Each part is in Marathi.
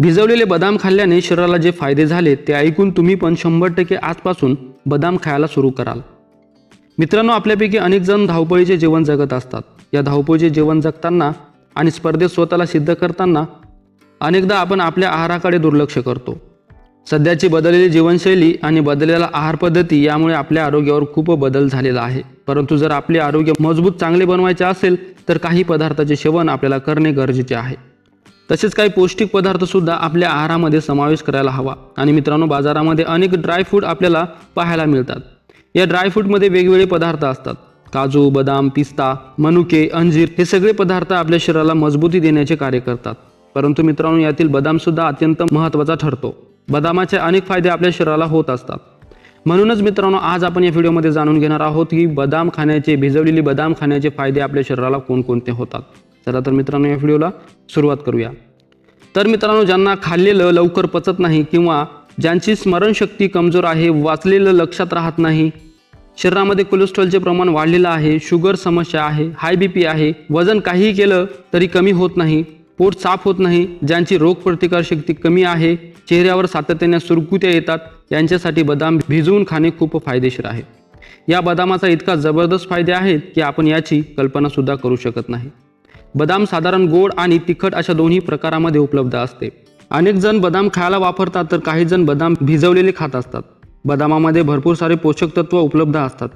भिजवलेले बदाम खाल्ल्याने शरीराला जे फायदे झाले ते ऐकून तुम्ही पण शंभर टक्के आजपासून बदाम खायला सुरू कराल. मित्रांनो आपल्यापैकी अनेक जण धावपळीचे जीवन जगत असतात. या धावपळीचे जीवन जगताना आणि स्पर्धेत स्वतःला सिद्ध करताना अनेकदा आपण आपल्या आहाराकडे दुर्लक्ष करतो. सध्याची बदललेली जीवनशैली आणि बदललेला आहार पद्धती यामुळे आपल्या आरोग्यावर खूप बदल झालेला आहे. परंतु जर आपले आरोग्य मजबूत चांगले बनवायचे असेल तर काही पदार्थाचे सेवन आपल्याला करणे गरजेचे आहे. तसेच काही पौष्टिक पदार्थसुद्धा आपल्या आहारामध्ये समावेश करायला हवा. आणि मित्रांनो बाजारामध्ये अनेक ड्रायफ्रूट आपल्याला पाहायला मिळतात. या ड्रायफ्रूटमध्ये वेगवेगळे पदार्थ असतात. काजू बदाम पिस्ता मनुके अंजीर हे सगळे पदार्थ आपल्या शरीराला मजबूती देण्याचे कार्य करतात. परंतु मित्रांनो यातील बदामसुद्धा अत्यंत महत्त्वाचा ठरतो. बदामाचे अनेक फायदे आपल्या शरीराला होत असतात. म्हणूनच मित्रांनो आज आपण या व्हिडिओमध्ये जाणून घेणार आहोत की बदाम खाण्याचे भिजवलेली बदाम खाण्याचे फायदे आपल्या शरीराला कोणकोणते होतात. चला तर मित्रांनो या व्हिडिओला सुरुवात करूया. तर मित्रांनो ज्यांना खाल्लेलं लवकर पचत नाही किंवा ज्यांची स्मरणशक्ती कमजोर आहे वाचलेलं लक्षात राहत नाही शरीरामध्ये कोलेस्ट्रॉलचे प्रमाण वाढलेलं आहे शुगर समस्या आहे हाय बी पी आहे वजन काहीही केलं तरी कमी होत नाही पोट साफ होत नाही ज्यांची रोगप्रतिकारशक्ती कमी आहे चेहऱ्यावर सातत्याने सुरकुत्या येतात यांच्यासाठी बदाम भिजवून खाणे खूप फायदेशीर आहे. या बदामाचा इतका जबरदस्त फायदे आहेत की आपण याची कल्पनासुद्धा करू शकत नाही. बदाम साधारण गोड आणि तिखट अशा दोन्ही प्रकारामध्ये उपलब्ध असते. अनेक जण बदाम खायला वापरतात तर काही जण बदाम भिजवलेले खात असतात. बदामामध्ये भरपूर सारे पोषक तत्व उपलब्ध असतात.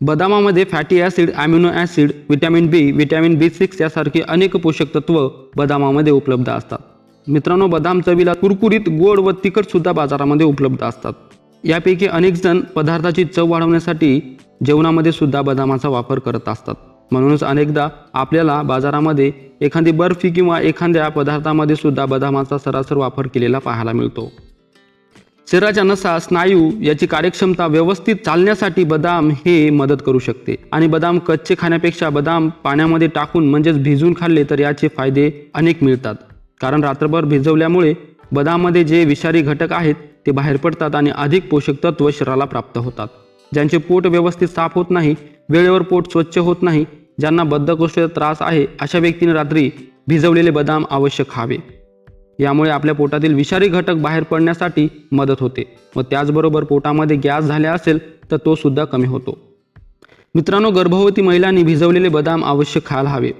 बदामामध्ये fatty acid amino acid vitamin B vitamin B six यासारखी अनेक पोषक तत्व बदामामध्ये उपलब्ध असतात. मित्रांनो बदाम चवीला कुरकुरीत गोड व तिखटसुद्धा बाजारामध्ये उपलब्ध असतात. यापैकी अनेक जण पदार्थाची चव वाढवण्यासाठी जेवणामध्ये सुद्धा बदामाचा वापर करत असतात. म्हणूनच अनेकदा आपल्याला बाजारामध्ये एखादी बर्फी किंवा एखाद्या पदार्थामध्ये सुद्धा बदामाचा सरासर वापर केलेला पाहायला मिळतो. शरीराच्या नसा स्नायू याची कार्यक्षमता व्यवस्थित चालण्यासाठी बदाम हे मदत करू शकते. आणि बदाम कच्चे खाण्यापेक्षा बदाम पाण्यामध्ये टाकून म्हणजेच भिजून खाल्ले तर याचे फायदे अनेक मिळतात. कारण रात्रभर भिजवल्यामुळे बदाममध्ये जे विषारी घटक आहेत ते बाहेर पडतात आणि अधिक पोषक तत्व शरीराला प्राप्त होतात. ज्यांचे पोट व्यवस्थित साफ होत नाही वेळेवर पोट स्वच्छ होत नाही ज्यांना बद्धकोष्ठाचा त्रास आहे अशा व्यक्तीने रात्री भिजवलेले बदाम अवश्य खावे यामुळे आपल्या पोटातील विषारी घटक बाहेर पडण्यासाठी मदत होते. व त्याचबरोबर पोटामध्ये गॅस झाले असेल तर तो सुद्धा कमी होतो. मित्रांनो गर्भवती महिलांनी भिजवलेले बदाम अवश्य खायला हवे.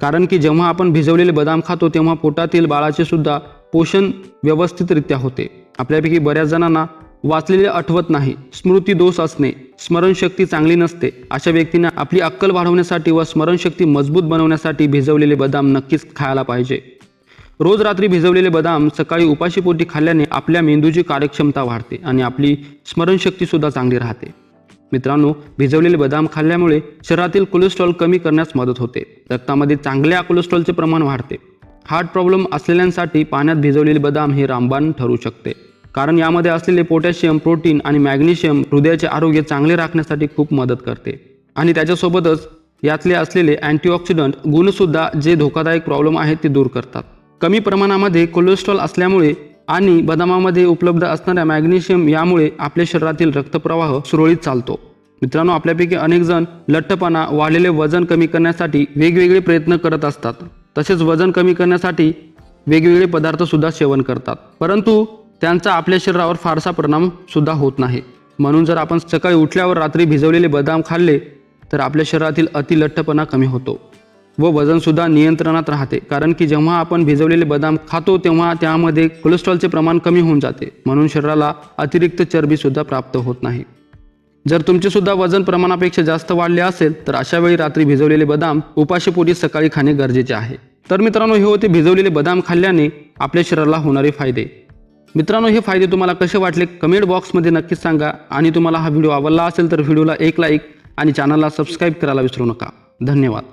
कारण की जेव्हा आपण भिजवलेले बदाम खातो तेव्हा पोटातील बाळाचे सुद्धा पोषण व्यवस्थितरित्या होते. आपल्यापैकी बऱ्याच जणांना वाचलेले आठवत नाही स्मृती दोष असणे स्मरणशक्ती चांगली नसते अशा व्यक्तींना आपली अक्कल वाढवण्यासाठी व स्मरणशक्ती मजबूत बनवण्यासाठी भिजवलेले बदाम नक्कीच खायला पाहिजे. रोज रात्री भिजवलेले बदाम सकाळी उपाशीपोटी खाल्ल्याने आपल्या मेंदूची कार्यक्षमता वाढते आणि आपली स्मरणशक्तीसुद्धा चांगली राहते. मित्रांनो भिजवलेले बदाम खाल्ल्यामुळे शरीरातील कोलेस्ट्रॉल कमी करण्यास मदत होते. रक्तामध्ये चांगल्या कोलेस्ट्रॉलचे प्रमाण वाढते. हार्ट प्रॉब्लेम असलेल्यांसाठी पाण्यात भिजवलेले बदाम हे रामबाण ठरू शकते. कारण यामध्ये असलेले पोटॅशियम प्रोटीन आणि मॅग्नेशियम हृदयाचे आरोग्य चांगले राखण्यासाठी खूप मदत करते. आणि त्याच्यासोबतच यातले असलेले अँटीऑक्सिडंट गुणसुद्धा जे धोकादायक प्रॉब्लेम आहेत ते दूर करतात. कमी प्रमाणामध्ये कोलेस्ट्रॉल असल्यामुळे आणि बदामामध्ये उपलब्ध असणाऱ्या मॅग्नेशियम यामुळे आपल्या शरीरातील रक्तप्रवाह सुरळीत चालतो. मित्रांनो आपल्यापैकी अनेक जण लठ्ठपणा वाढलेले वजन कमी करण्यासाठी वेगवेगळे प्रयत्न करत असतात. तसेच वजन कमी करण्यासाठी वेगवेगळे पदार्थ सुद्धा सेवन करतात. परंतु त्यांचा आपल्या शरीरावर फारसा परिणाम सुद्धा होत नाही. म्हणून जर आपण सकाळी उठल्यावर रात्री भिजवलेले बदाम खाल्ले तर आपल्या शरीरातील अतिलठ्ठपणा कमी होतो व वजनसुद्धा नियंत्रणात राहते. कारण की जेव्हा आपण भिजवलेले बदाम खातो तेव्हा त्यामध्ये कोलेस्ट्रॉलचे प्रमाण कमी होऊन जाते. म्हणून शरीराला अतिरिक्त चरबीसुद्धा प्राप्त होत नाही. जर तुमचेसुद्धा वजन प्रमाणापेक्षा जास्त वाढले असेल तर अशा वेळी रात्री भिजवलेले बदाम उपाशीपोटी सकाळी खाणे गरजेचे आहे. तर मित्रांनो हे होते भिजवलेले बदाम खाल्ल्याने आपल्या शरीराला होणारे फायदे. मित्रांनो हे फायदे तुम्हाला कसे वाटले? कमेंट बॉक्समध्ये नक्कीच सांगा. आणि तुम्हाला हा व्हिडिओ आवडला असेल तर व्हिडिओला एक लाईक आणि चॅनलला सबस्क्राईब करायला विसरू नका. धन्यवाद.